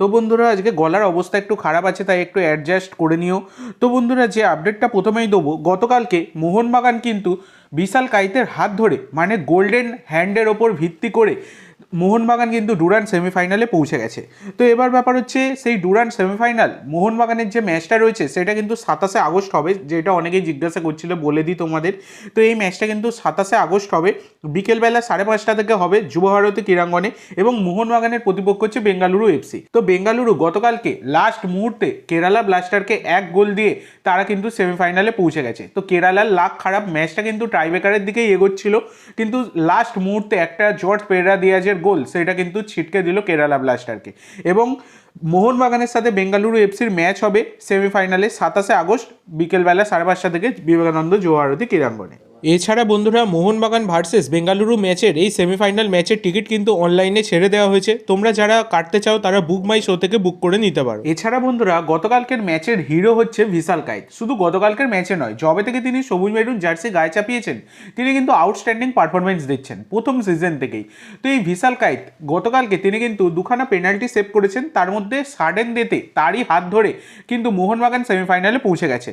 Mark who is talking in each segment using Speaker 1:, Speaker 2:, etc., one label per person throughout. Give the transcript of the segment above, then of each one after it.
Speaker 1: তো বন্ধুরা, আজকে গলার অবস্থা একটু খারাপ আছে, তাই একটু অ্যাডজাস্ট করে নিও। তো বন্ধুরা, যে আপডেটটা প্রথমেই দেবো, গতকালকে মোহনবাগান কিন্তু বিশাল কাইতের হাত ধরে মানে গোল্ডেন হ্যান্ডের ওপর ভিত্তি করে মোহনবাগান কিন্তু ডুরান সেমিফাইনালে পৌঁছে গেছে। তো এবার ব্যাপার হচ্ছে, সেই ডুরান সেমিফাইনাল, মোহনবাগানের যে ম্যাচটা রয়েছে, সেটা কিন্তু সাতাশে আগস্ট হবে, যেটা অনেকেই জিজ্ঞাসা করছিল, বলে দিই তোমাদের। তো এই ম্যাচটা কিন্তু সাতাশে আগস্ট হবে, বিকেলবেলা সাড়ে পাঁচটা থেকে হবে যুবভারতী ক্রীড়াঙ্গনে এবং মোহনবাগানের প্রতিপক্ষ হচ্ছে বেঙ্গালুরু এফসি তো বেঙ্গালুরু গতকালকে লাস্ট মুহূর্তে কেরালা ব্লাস্টারকে এক গোল দিয়ে তারা কিন্তু সেমিফাইনালে পৌঁছে গেছে। তো কেরালার লাখ খারাপ ম্যাচটা কিন্তু টাইব্রেকারের দিকেই এগোচ্ছিল, কিন্তু লাস্ট মুহূর্তে একটা জর্জ পেরা দিয়াজের গোল, সেটা কিন্তু ছিটকে দিল কেরালা ব্লাস্টারকে। এবং মোহনবাগানের সাথে বেঙ্গালুরু এফসির ম্যাচ হবে সেমিফাইনালে সাতাশে আগস্ট বিকেলবেলা সাড়ে পাঁচটা থেকে বিবেকানন্দ জোহারতী ক্রীড়াঙ্গনে। এছাড়া বন্ধুরা, মোহনবাগান ভার্সেস বেঙ্গালুরু ম্যাচের এই সেমিফাইনাল ম্যাচের টিকিট কিন্তু অনলাইনে ছেড়ে দেওয়া হয়েছে। তোমরা যারা কাটতে চাও, তারা বুক মাই শো থেকে বুক করে নিতে পারো। এছাড়া বন্ধুরা, গতকালকের ম্যাচের হিরো হচ্ছে ভিশাল কাইত শুধু গতকালকের ম্যাচে নয় জবে থেকে তিনি সবুজ মেরুন জার্সি গায়ে চাপিয়েছেন, তিনি কিন্তু আউটস্ট্যান্ডিং পারফরমেন্স দিচ্ছেন, প্রথম সিজন থেকেই। তো এই ভিশাল কাইত গতকালকে তিনি কিন্তু দুখানা পেনাল্টি সেভ করেছেন, তার মধ্যে সাডেন ডেতে তারই হাত ধরে কিন্তু মোহনবাগান সেমিফাইনালে পৌঁছে গেছে।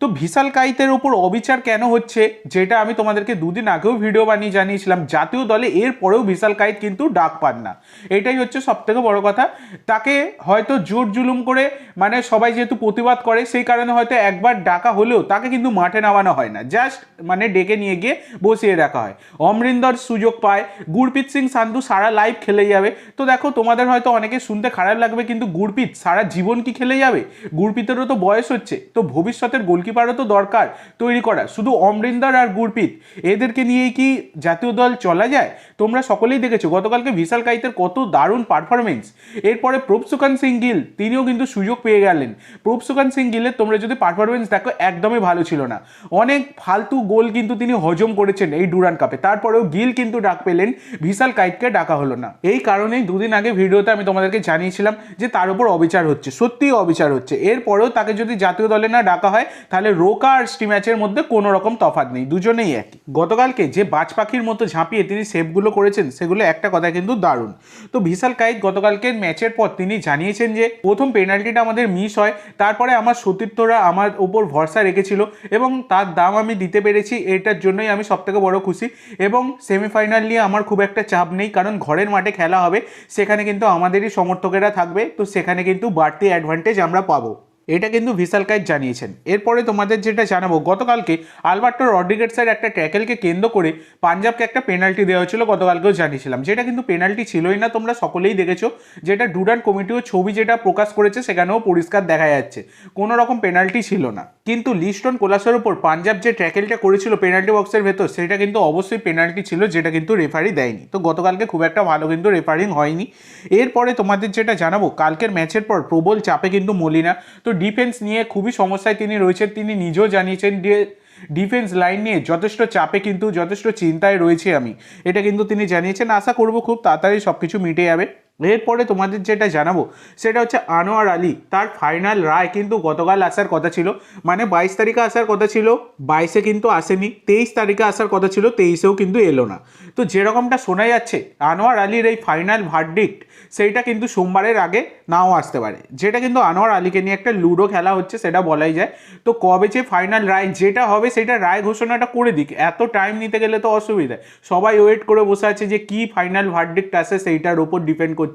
Speaker 1: তো ভিশাল কাইতের ওপর অবিচার কেন হচ্ছে যেটা আমি তোমাদেরকে দুদিন আগেও ভিডিও বানিয়ে জানিয়েছিলাম, জাতীয় দলে এর পরেও বিশাল কাইত কিন্তু ডাক পান না। এটাই হচ্ছে সব থেকে বড় কথা। তাকে হয়তো জোর জুলুম করে মানে সবাই যেহেতু প্রতিবাদ করে, সেই কারণে হয়তো একবার ডাকা হলেও তাকে কিন্তু মাঠে নামানো হয় না। জাস্ট মানে ডেকে নিয়ে গিয়ে বসিয়ে রাখা হয়। অমরিন্দর সুযোগ পায়, গুরপ্রীত সিং সান্ধু সারা লাইভ খেলে যাবে। তো দেখো, তোমাদের হয়তো অনেকে শুনতে খারাপ লাগবে, কিন্তু গুরপ্রীত সারা জীবন কি খেলে যাবে? গুরপ্রীতেরও তো বয়স হচ্ছে, তো ভবিষ্যতের গোলকিপারও তো দরকার তৈরি করা শুধু অমরিন্দর আর গুরপ্রীত এদেরকে নিয়েই কি জাতীয় দল চলা যায়? তোমরা সকলেই দেখেছ, গতকালকে ভিশাল কাইতের কত দারুণ পারফরমেন্স এরপরে প্রভসুকান সিং গিল, তিনিও কিন্তু সুযোগ পেয়ে গেলেন। প্রভসুকান সিং গিলের তোমরা যদি পারফরমেন্স দেখো, একদমই ভালো ছিল না। অনেক ফালতু গোল কিন্তু তিনি হজম করেছেন এই ডুরান কাপে। তারপরেও গিল কিন্তু ডাক পেলেন ভিশাল কাইতকে ডাকা হলো না। এই কারণেই দুদিন আগে ভিডিওতে আমি তোমাদেরকে জানিয়েছিলাম যে তার উপর অবিচার হচ্ছে, সত্যিই অবিচার হচ্ছে। এরপরেও তাকে যদি জাতীয় দলে না ডাকা হয়, তাহলে রোকা আর স্টি ম্যাচের মধ্যে কোনো রকম তফাৎ নেই। দুজনেই একই। গতকালকে যে বাজ পাখির মতো ঝাঁপিয়ে তিনি সেভগুলো করেছেন, সেগুলো একটা কথা কিন্তু দারুণ। তো ভিশাল কাইত গতকালকের ম্যাচের পর তিনি জানিয়েছেন যে, প্রথম পেনাল্টিটা আমাদের মিস হয়, তারপরে আমার সতীর্থরা আমার উপর ভরসা রেখেছিল এবং তার দাম আমি দিতে পেরেছি, এটার জন্যই আমি সবথেকে বড় খুশি এবং সেমিফাইনাল নিয়ে আমার খুব একটা চাপ নেই, কারণ ঘরের মাঠে খেলা হবে, সেখানে কিন্তু আমাদেরই সমর্থকেরা থাকবে, তো সেখানে কিন্তু বাড়তি অ্যাডভান্টেজ আমরা পাবো। এটা কিন্তু ভিশাল কাইত জানিয়েছেন। এরপরে তোমাদের যেটা জানাব, গতকালকে আলবার্টো রড্রিগেটসের একটা ট্যাকেলকে কেন্দ্র করে পাঞ্জাবকে একটা পেনাল্টি দেওয়া হয়েছিল, গতকালকেও জানিয়েছিলাম। যেটা কিন্তু পেনাল্টি ছিলই না, তোমরা সকলেই দেখেছ, যেটা ডুডান কমিটিও ছবি যেটা প্রকাশ করেছে, সেখানেও পরিষ্কার দেখা যাচ্ছে। কোনো রকম পেনাল্টি ছিল না। কিন্তু লিস্টন কোলাসের ওপর পাঞ্জাব যে ট্যাকেলটা করেছিল পেনাল্টি বক্সের ভেতর, সেটা কিন্তু অবশ্যই পেনাল্টি ছিল, যেটা কিন্তু রেফারি দেয়নি। তো গতকালকে খুব একটা ভালো কিন্তু রেফারিং হয়নি। এরপরে তোমাদের যেটা জানাব, কালকের ম্যাচের পর প্রবল চাপে কিন্তু মলিনা। তো ডিফেন্স নিয়ে খুবই সমস্যায় তিনি রয়েছেন। তিনি নিজেও জানিয়েছেন যে ডিফেন্স লাইন নিয়ে যথেষ্ট চাপে কিন্তু, যথেষ্ট চিন্তায় রয়েছে আমি। এটা কিন্তু তিনি জানিয়েছেন। আশা করব খুব তাড়াতাড়ি সব কিছু মিটে যাবে। এরপরে তোমাদের যেটা জানাব, সেটা হচ্ছে আনোয়ার আলী, তার ফাইনাল রায় কিন্তু গতকাল আসার কথা ছিল। মানে বাইশ তারিখে আসার কথা ছিল, বাইশে কিন্তু আসেনি, তেইশ তারিখে আসার কথা ছিল, তেইশেও কিন্তু এলো না। তো যেরকমটা শোনা যাচ্ছে, আনোয়ার আলীর এই ফাইনাল ভার্ডিক্ট সেইটা কিন্তু সোমবারের আগে নাও আসতে পারে। যেটা কিন্তু আনোয়ার আলীকে নিয়ে একটা লুডো খেলা হচ্ছে, সেটা বলাই যায়। তো কবে যে ফাইনাল রায় যেটা হবে, সেটা রায় ঘোষণাটা করে দিক। এত টাইম নিতে গেলে তো অসুবিধা। সবাই ওয়েট করে বসে আছে যে কি ফাইনাল ভার্ডিক্ট আসে, সেইটার ওপর ডিপেন্ড করছে।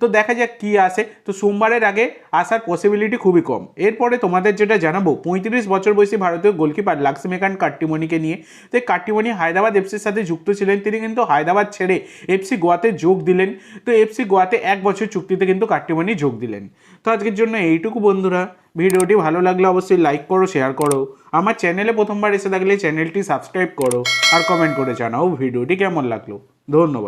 Speaker 1: তো দেখা যাক কি আসে। তো সোমবারের আগে আসার পসিবিলিটি খুবই কম। এরপরে তোমাদের যেটা জানাব, পঁয়ত্রিশ বছর বয়সী ভারতীয় গোলকিপার লাক্সমিকান কাট্টিমণিকে নিয়ে। তো এই কাট্টিমণি হায়দ্রাবাদ এফসির সাথে যুক্ত ছিলেন। তিনি কিন্তু হায়দ্রাবাদ ছেড়ে এফসি গোয়াতে যোগ দিলেন। তো এফসি গোয়াতে এক বছর চুক্তিতে কিন্তু কাট্টিমণি যোগ দিলেন। তো আজকের জন্য এইটুকু বন্ধুরা। ভিডিওটি ভালো লাগলে অবশ্যই লাইক করো শেয়ার করো। আমার চ্যানেলে প্রথমবার এসে থাকলে চ্যানেলটি সাবস্ক্রাইব করো। আর কমেন্ট করে জানাও ভিডিওটি কেমন লাগল। ধন্যবাদ।